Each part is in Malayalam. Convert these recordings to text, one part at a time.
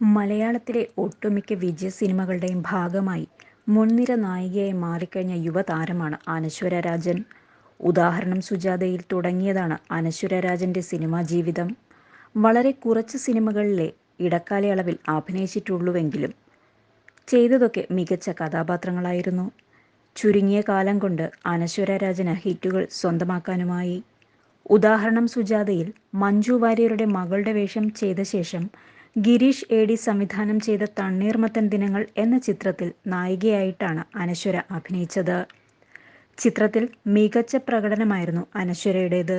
മലയാളത്തിലെ ഒട്ടുമിക്ക വിജയ സിനിമകളുടെയും ഭാഗമായി മുൻനിര നായികയായി മാറിക്കഴിഞ്ഞ യുവതാരമാണ് അനശ്വര രാജൻ. ഉദാഹരണം സുജാതയിൽ തുടങ്ങിയതാണ് അനശ്വര രാജന്റെ സിനിമാ ജീവിതം. വളരെ കുറച്ച് സിനിമകളിലെ ഇടക്കാലയളവിൽ അഭിനയിച്ചിട്ടുള്ളൂവെങ്കിലും ചെയ്തതൊക്കെ മികച്ച കഥാപാത്രങ്ങളായിരുന്നു. ചുരുങ്ങിയ കാലം കൊണ്ട് അനശ്വര രാജന് ഹിറ്റുകൾ സ്വന്തമാക്കാനുമായി. ഉദാഹരണം സുജാതയിൽ മഞ്ജു വാര്യരുടെ മകളുടെ വേഷം ചെയ്ത ശേഷം ഗിരീഷ് എ ഡി സംവിധാനം ചെയ്ത തണ്ണീർമത്തൻ ദിനങ്ങൾ എന്ന ചിത്രത്തിൽ നായികയായിട്ടാണ് അനശ്വര അഭിനയിച്ചത്. ചിത്രത്തിൽ മികച്ച പ്രകടനമായിരുന്നു അനശ്വരയുടേത്.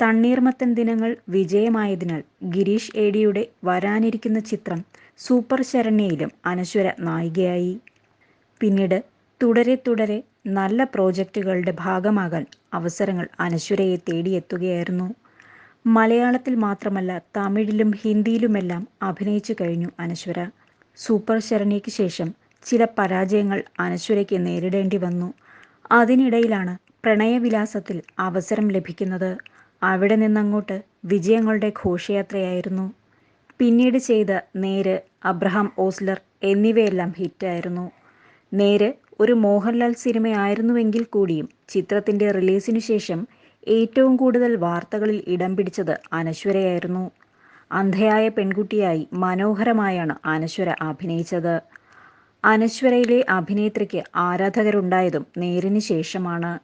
തണ്ണീർമത്തൻ ദിനങ്ങൾ വിജയമായതിനാൽ ഗിരീഷ് ഏടിയുടെ വരാനിരിക്കുന്ന ചിത്രം സൂപ്പർ ശരണ്യയിലും അനശ്വര നായികയായി. പിന്നീട് തുടരെ തുടരെ നല്ല പ്രോജക്റ്റുകളുടെ ഭാഗമാകാൻ അവസരങ്ങൾ അനശ്വരയെ തേടിയെത്തുകയായിരുന്നു. മലയാളത്തിൽ മാത്രമല്ല തമിഴിലും ഹിന്ദിയിലുമെല്ലാം അഭിനയിച്ചു കഴിഞ്ഞു അനശ്വര. സൂപ്പർ ശരണ്യയ്ക്ക് ശേഷം ചില പരാജയങ്ങൾ അനശ്വരയ്ക്ക് നേരിടേണ്ടി വന്നു. അതിനിടയിലാണ് പ്രണയവിലാസത്തിൽ അവസരം ലഭിക്കുന്നത്. അവിടെ നിന്നങ്ങോട്ട് വിജയങ്ങളുടെ ഘോഷയാത്രയായിരുന്നു. പിന്നീട് ചെയ്ത നേര്, അബ്രഹാം ഓസ്ലർ എന്നിവയെല്ലാം ഹിറ്റായിരുന്നു. നേര് ഒരു മോഹൻലാൽ സിനിമയായിരുന്നുവെങ്കിൽ കൂടിയും ചിത്രത്തിന്റെ റിലീസിനു ശേഷം ഏറ്റവും കൂടുതൽ വാർത്തകളിൽ ഇടം പിടിച്ചത് അനശ്വരയായിരുന്നു. അന്ധയായ പെൺകുട്ടിയായി മനോഹരമായാണ് അനശ്വര അഭിനയിച്ചത്. അനശ്വരയിലെ അഭിനേത്രിക്ക് ആരാധകരുണ്ടായതും നേരിന് ശേഷമാണ്.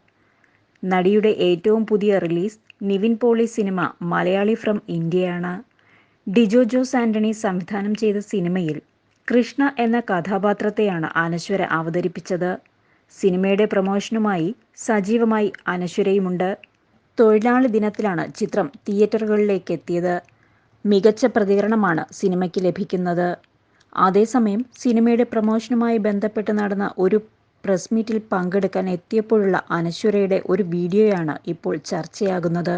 നടിയുടെ ഏറ്റവും പുതിയ release Nivin Pauly cinema Malayali from ഇന്ത്യയാണ്. ഡിജോ ജോസ് ആന്റണി സംവിധാനം ചെയ്ത സിനിമയിൽ കൃഷ്ണ എന്ന കഥാപാത്രത്തെയാണ് അനശ്വര അവതരിപ്പിച്ചത്. സിനിമയുടെ പ്രമോഷനുമായി സജീവമായി അനശ്വരയുമുണ്ട്. തൊഴിലാളി ദിനത്തിലാണ് ചിത്രം തിയേറ്ററുകളിലേക്ക് എത്തിയത് മികച്ച പ്രതികരണമാണ് സിനിമയ്ക്ക് ലഭിക്കുന്നത്. അതേസമയം സിനിമയുടെ പ്രമോഷനുമായി ബന്ധപ്പെട്ട് നടന്ന ഒരു പ്രസ് മീറ്റിൽ പങ്കെടുക്കാൻ എത്തിയപ്പോഴുള്ള അനശ്വരയുടെ ഒരു വീഡിയോയാണ് ഇപ്പോൾ ചർച്ചയാകുന്നത്.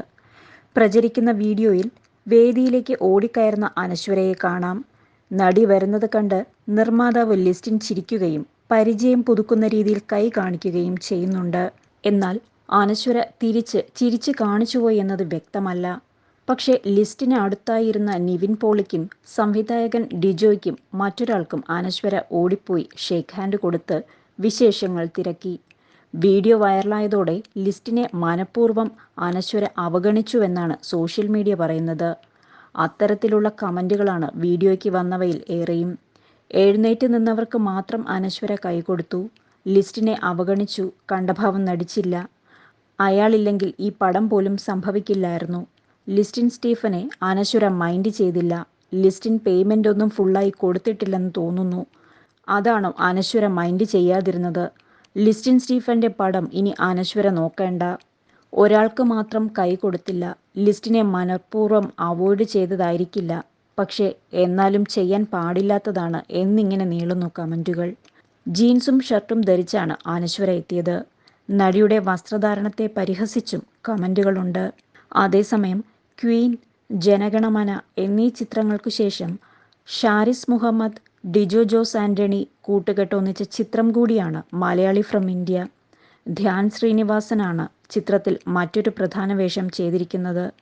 പ്രചരിക്കുന്ന വീഡിയോയിൽ വേദിയിലേക്ക് ഓടിക്കയറുന്ന അനശ്വരയെ കാണാം. നടി വരുന്നത് കണ്ട് നിർമ്മാതാവ് ലിസ്റ്റിൻ ചിരിക്കുകയും പരിചയം പുതുക്കുന്ന രീതിയിൽ കൈ കാണിക്കുകയും ചെയ്യുന്നുണ്ട്. എന്നാൽ അനശ്വര തിരിച്ച് ചിരിച്ച് കാണിച്ചുപോയി എന്നത് വ്യക്തമല്ല. പക്ഷേ ലിസ്റ്റിന് അടുത്തായിരുന്ന നിവിൻ പോളിക്കും സംവിധായകൻ ഡിജോയ്ക്കും മറ്റൊരാൾക്കും അനശ്വര ഓടിപ്പോയി ഷേക്ക് ഹാൻഡ് കൊടുത്ത് വിശേഷങ്ങൾ തിരക്കി. വീഡിയോ വൈറലായതോടെ ലിസ്റ്റിനെ മനഃപൂർവം അനശ്വര അവഗണിച്ചുവെന്നാണ് സോഷ്യൽ മീഡിയ പറയുന്നത്. അത്തരത്തിലുള്ള കമന്റുകളാണ് വീഡിയോയ്ക്ക് വന്നവയിൽ ഏറെയും. എഴുന്നേറ്റ് നിന്നവർക്ക് മാത്രം അനശ്വര കൈകൊടുത്തു. ലിസ്റ്റിനെ അവഗണിച്ചു കണ്ടഭാവം നടിച്ചില്ല. അയാളില്ലെങ്കിൽ ഈ പടം പോലും സംഭവിക്കില്ലായിരുന്നു. ലിസ്റ്റിൻ സ്റ്റീഫനെ അനശ്വര മൈൻഡ് ചെയ്തില്ല. ലിസ്റ്റിൻ പേയ്മെന്റ് ഒന്നും ഫുള്ളായി കൊടുത്തിട്ടില്ലെന്ന് തോന്നുന്നു. അതാണ് അനശ്വര മൈൻഡ് ചെയ്യാതിരുന്നത്. ലിസ്റ്റിൻ സ്റ്റീഫന്റെ പടം ഇനി അനശ്വര നോക്കേണ്ട. ഒരാൾക്ക് മാത്രം കൈ കൊടുത്തില്ല. ലിസ്റ്റിനെ മനഃപൂർവം അവോയ്ഡ് ചെയ്തതായിരിക്കില്ല. പക്ഷേ എന്നാലും ചെയ്യാൻ പാടില്ലാത്തതാണ് എന്നിങ്ങനെ നീളുന്നു കമന്റുകൾ ജീൻസും ഷർട്ടും ധരിച്ചാണ് അനശ്വര എത്തിയത്. നടിയുടെ വസ്ത്രധാരണത്തെ പരിഹസിച്ചും കമന്റുകളുണ്ട്. അതേസമയം ക്വീൻ, ജനഗണമന എന്നീ ചിത്രങ്ങൾക്കു ശേഷം ഷാരിസ് മുഹമ്മദ്, ഡിജോ ജോസ് ആന്റണി കൂട്ടുകെട്ട് ഒന്നിച്ച ചിത്രം കൂടിയാണ് മലയാളി ഫ്രം ഇന്ത്യ. ധ്യാൻ ശ്രീനിവാസനാണ് ചിത്രത്തിൽ മറ്റൊരു പ്രധാന വേഷം ചെയ്തിരിക്കുന്നത്.